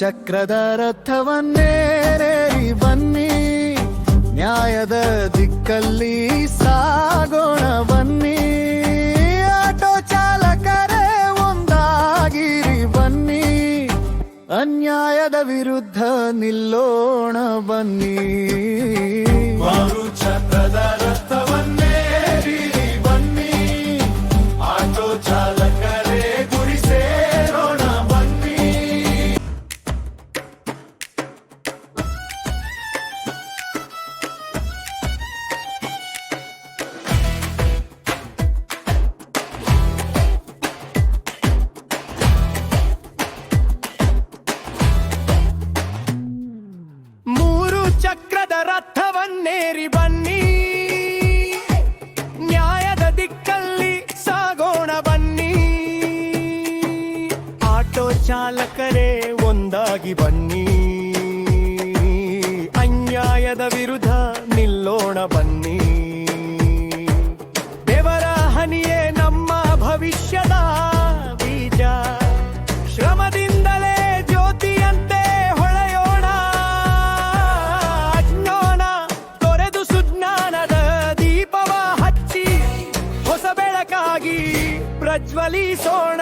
ಚಕ್ರದ ರಥವನ್ನೇರೇರಿ ಬನ್ನಿ. ನ್ಯಾಯದ ದಿಕ್ಕಲ್ಲಿ ಸಾಗೋಣ ಬನ್ನಿ. ಬೆಳಕಾಗಿ ಪ್ರಜ್ವಲಿಸೋಣ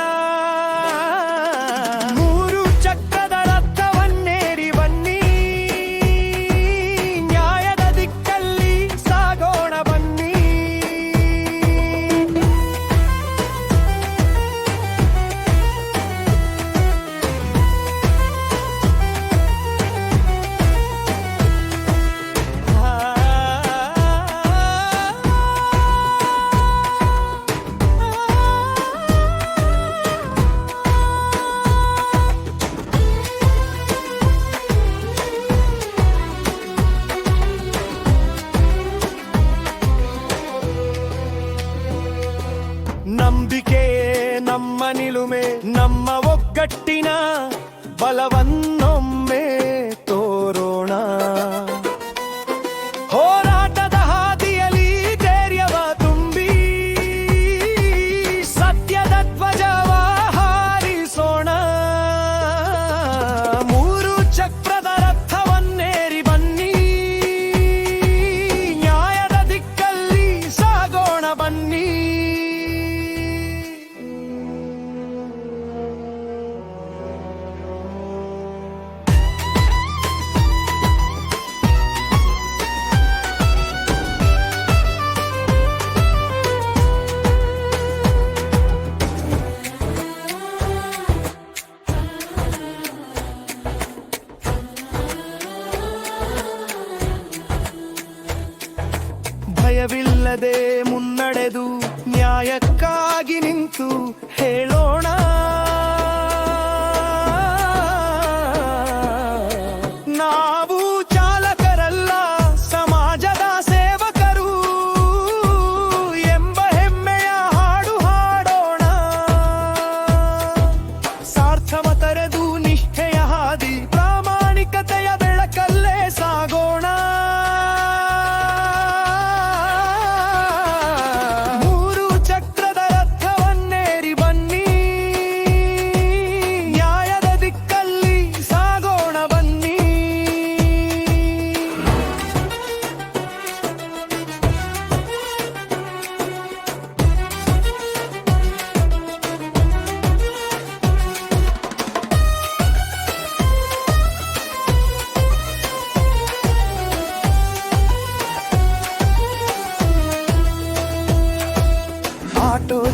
பலவன் ಭಯವಿಲ್ಲದೆ ಮುನ್ನಡೆದು ನ್ಯಾಯಕ್ಕಾಗಿ ನಿಂತು ಹೇಳೋಣ.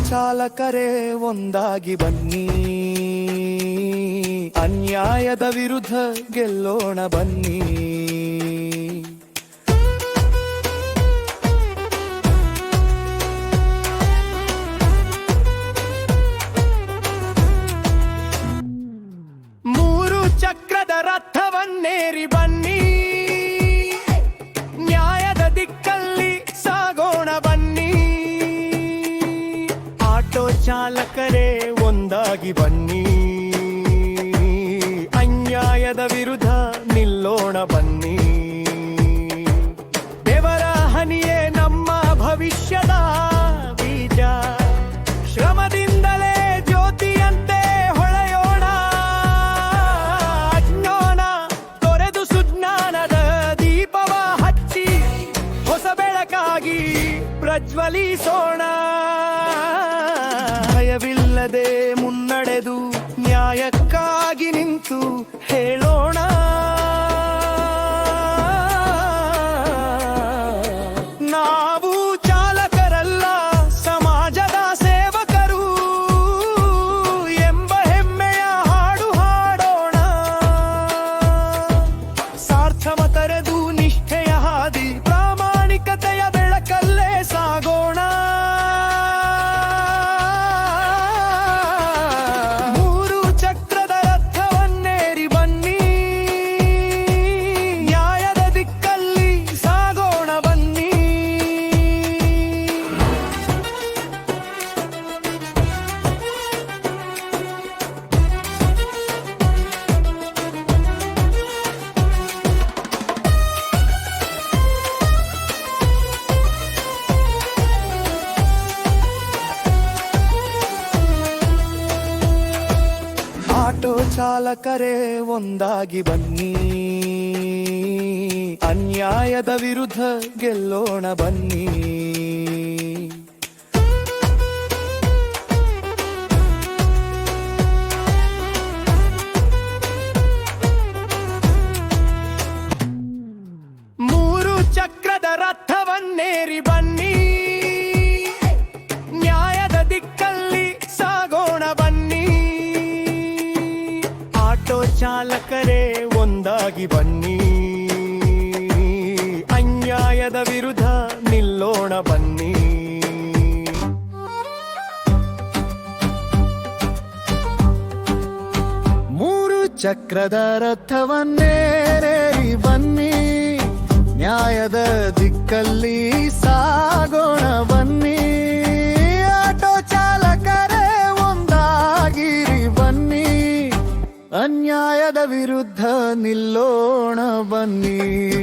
ಚಾಲಕರೇ ಒಂದಾಗಿ ಬನ್ನಿ. ಅನ್ಯಾಯದ ವಿರುದ್ಧ ಗೆಲ್ಲೋಣ ಬನ್ನಿ. ಮೂರು ಚಕ್ರದ ರಥವನ್ನೇರಿ ಬನ್ನಿ. ಕರೆ ಒಂದಾಗಿ ಬನ್ನಿ. ಅನ್ಯಾಯದ ವಿರುದ್ಧ ನಿಲ್ಲೋಣ ಬನ್ನಿ. ದೇವರ ಹನಿಯೇ ನಮ್ಮ ಭವಿಷ್ಯದ ಬೀಜ. ಶ್ರಮದಿಂದಲೇ ಜ್ಯೋತಿಯಂತೆ ಹೊಳೆಯೋಣ. ಅಜ್ಞಾನ ತೊರೆದು ಸುಜ್ಞಾನದ ದೀಪವ ಹಚ್ಚಿ ಹೊಸ ಬೆಳಕಾಗಿ ಪ್ರಜ್ವಲಿಸೋಣ. ಭಯವಿಲ್ಲದೆ ಮುನ್ನಡೆದು ನ್ಯಾಯಕ್ಕಾಗಿ ನಿಂತು ಹೇಳೋಣ. ಆಟೋ ಚಾಲಕರೇ ಒಂದಾಗಿ ಬನ್ನಿ. ಅನ್ಯಾಯದ ವಿರುದ್ಧ ಗೆಲ್ಲೋಣ ಬನ್ನಿ. ಚಾಲಕರೇ, ಒಂದಾಗಿ ಬನ್ನಿ. ಅನ್ಯಾಯದ ವಿರುದ್ಧ ನಿಲ್ಲೋಣ ಬನ್ನಿ. ಮೂರು ಚಕ್ರದ ರಥವನ್ನೇರೇರಿ ಬನ್ನಿ. ನ್ಯಾಯದ ದಿಕ್ಕಲ್ಲಿ ಸಾಗೋಣ ಬನ್ನಿ. ಅನ್ಯಾಯದ ವಿರುದ್ಧ ನಿಲ್ಲೋಣ ಬನ್ನಿ.